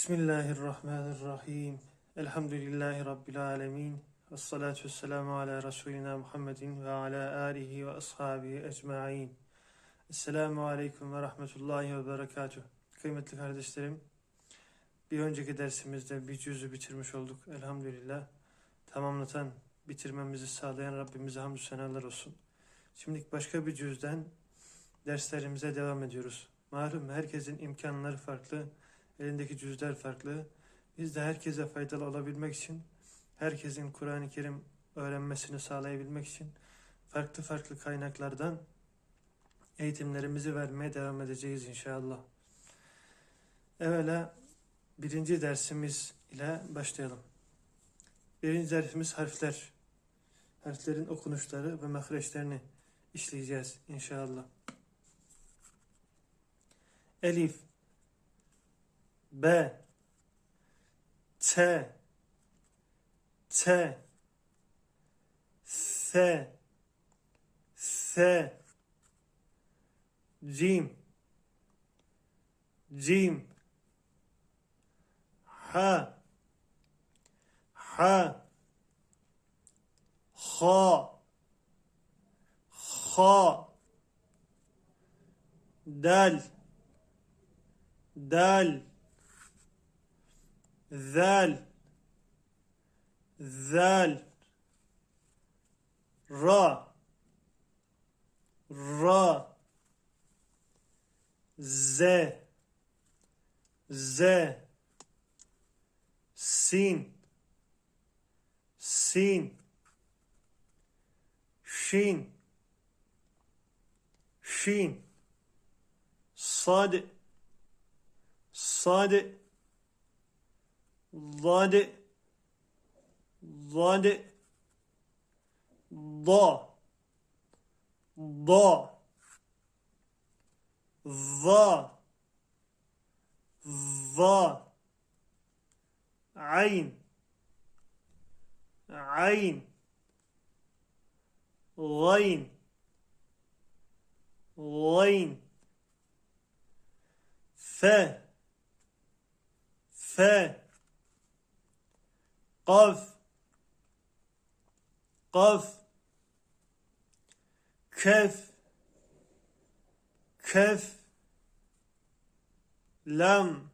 Bismillahirrahmanirrahim. Elhamdülillahi Rabbil alemin. Ve salatu vesselamu ala Resulina Muhammedin ve ala alihi ve ashabihi ecma'in. Esselamu aleyküm ve rahmetullahi ve berekatuh. Kıymetli kardeşlerim, bir önceki dersimizde bir cüzü bitirmiş olduk. Elhamdülillah. Tamamlatan, bitirmemizi sağlayan Rabbimize hamdü senalar olsun. Şimdi başka bir cüzden derslerimize devam ediyoruz. Malum herkesin imkanları farklı, elindeki cüzler farklı. Biz de herkese faydalı olabilmek için, herkesin Kur'an-ı Kerim öğrenmesini sağlayabilmek için farklı farklı kaynaklardan eğitimlerimizi vermeye devam edeceğiz inşallah. Evvela birinci dersimiz ile başlayalım. Birinci dersimiz harfler. Harflerin okunuşları ve mahreçlerini işleyeceğiz inşallah. Elif B T T S S Cim Cim Ha Ha Ha Ha Dal Dal zel. Zel. Ra. Ra. Z z sin. Sin. Şin şin sad sad ضد ضد ض ض ظ ظ عين عين غين غين ف ف Kaf. Kaf. Kef. Kef. Lam.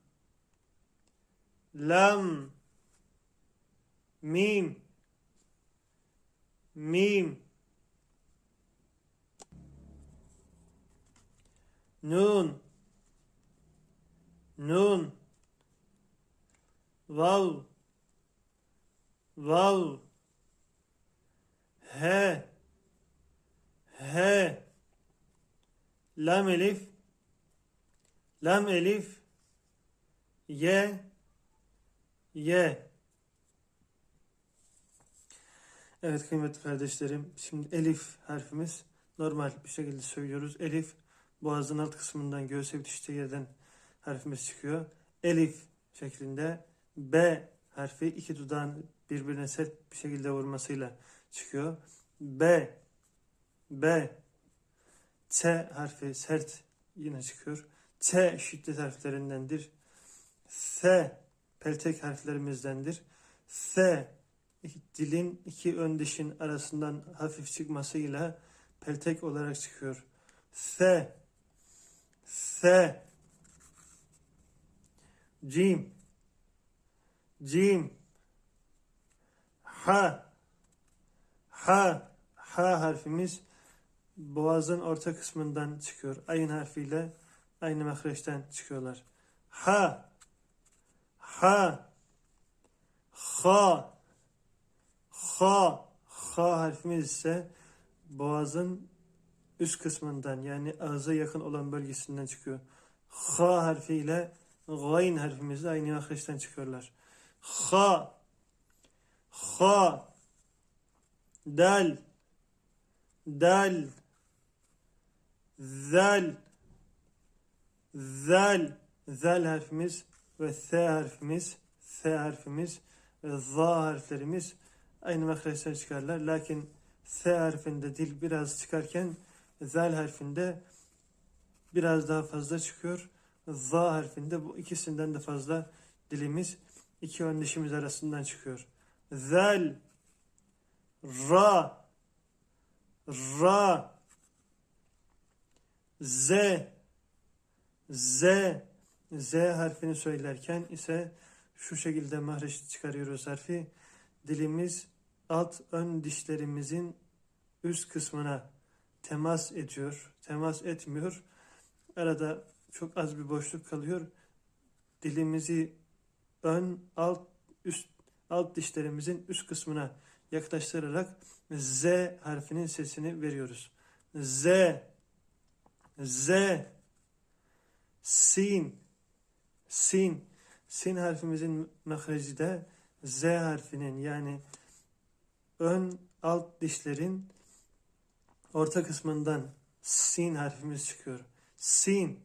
Lam. Mim. Mim. Nun. Nun. Vav vav he he lam elif. Lam elif. Ye ye Evet kıymetli kardeşlerim şimdi elif harfimiz normal bir şekilde söylüyoruz. Elif boğazın alt kısmından göğüse bitiştiği yerden harfimiz çıkıyor. Elif şeklinde B harfi iki dudağın birbirine sert bir şekilde vurmasıyla çıkıyor. B B T harfi sert yine çıkıyor. T şiddet harflerindendir. S peltek harflerimizdendir. S dilin iki ön dişin arasından hafif çıkmasıyla peltek olarak çıkıyor. S S Cim Cim Ha Ha Ha harfimiz boğazın orta kısmından çıkıyor. Ayın harfiyle aynı mahreçten çıkıyorlar. Ha Ha Ha Ha Ha harfimiz ise boğazın üst kısmından yani ağza yakın olan bölgesinden çıkıyor. Ha harfiyle gayn harfimiz de aynı mahreçten çıkıyorlar. Ha ha dal dal zal zal zal harfimiz ve s harfimiz. S harfimiz ve z harflerimiz aynı mahreçten çıkarlar. Lakin s harfinde dil biraz çıkarken zal harfinde biraz daha fazla çıkıyor. Z harfinde bu ikisinden de fazla dilimiz iki ön dişimiz arasından çıkıyor. Zel, ra, ra, z, z, z harfini söylerken ise şu şekilde mahreç çıkarıyoruz harfi. Dilimiz alt ön dişlerimizin üst kısmına temas ediyor. Temas etmiyor. Arada çok az bir boşluk kalıyor. Dilimizi ön alt üst alt dişlerimizin üst kısmına yaklaştırarak Z harfinin sesini veriyoruz. Z Z Sin Sin Sin harfimizin mahreci de Z harfinin yani ön alt dişlerin orta kısmından sin harfimiz çıkıyor. Sin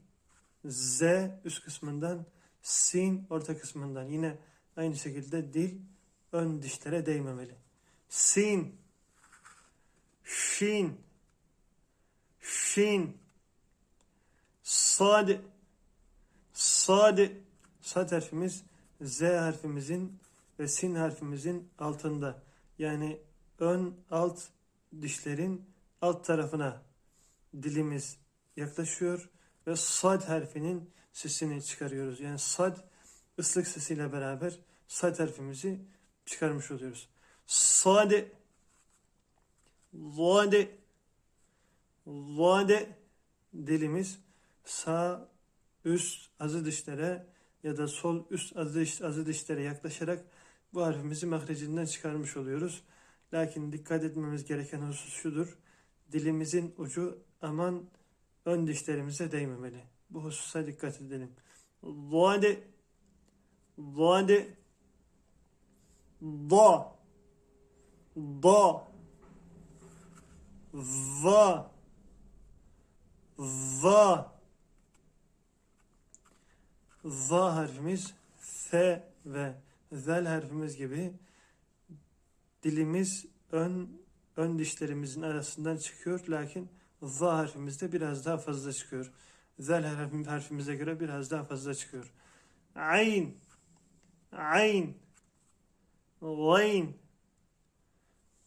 Z üst kısmından sin orta kısmından yine aynı şekilde dil ön dişlere değmemeli. Sin Şin Şin Sad Sad Sad harfimiz Z harfimizin ve sin harfimizin altında. Yani ön alt dişlerin alt tarafına dilimiz yaklaşıyor ve sad harfinin sesini çıkarıyoruz. Yani sad ıslık sesiyle beraber sad harfimizi çıkarmış oluyoruz. Sade Vade Vade dilimiz sağ üst azı dişlere ya da sol üst azı, diş, azı dişlere yaklaşarak bu harfimizi mahrecinden çıkarmış oluyoruz. Lakin dikkat etmemiz gereken husus şudur. Dilimizin ucu aman ön dişlerimize değmemeli. Bu hususa dikkat edelim. Vade Vade Da Da Va Va Va harfimiz F ve Zel harfimiz gibi dilimiz ön ön dişlerimizin arasından çıkıyor. Lakin Va harfimizde biraz daha fazla çıkıyor. Zel harfim- harfimize göre biraz daha fazla çıkıyor. Ayn. Ayn. Gayn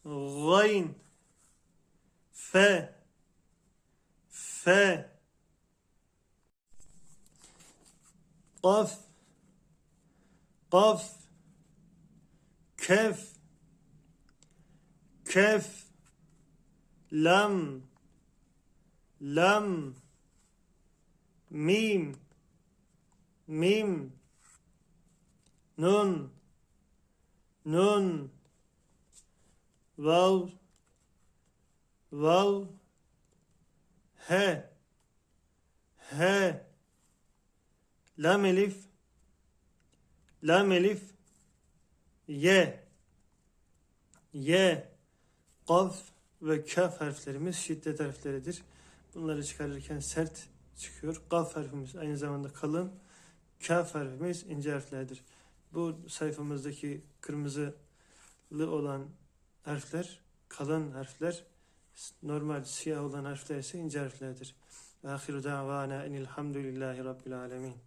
Gayn F. F. Qaf. Qaf. Kef. Kef. Lam. Lam Mim. Mim. Nun. Nun. Vav Vav He. He. Lam elif. Lam elif. Ye. Ye. Kaf ve kaf harflerimiz şiddet harfleridir. Bunları çıkarırken sert çıkıyor. Kaf harfimiz aynı zamanda kalın. Kaf harfimiz ince harflerdir. Bu sayfamızdaki kırmızılı olan harfler kalın harfler. Normal siyah olan harfler ise ince harflerdir. Ve ahiru davana enilhamdülillahi rabbil alemin.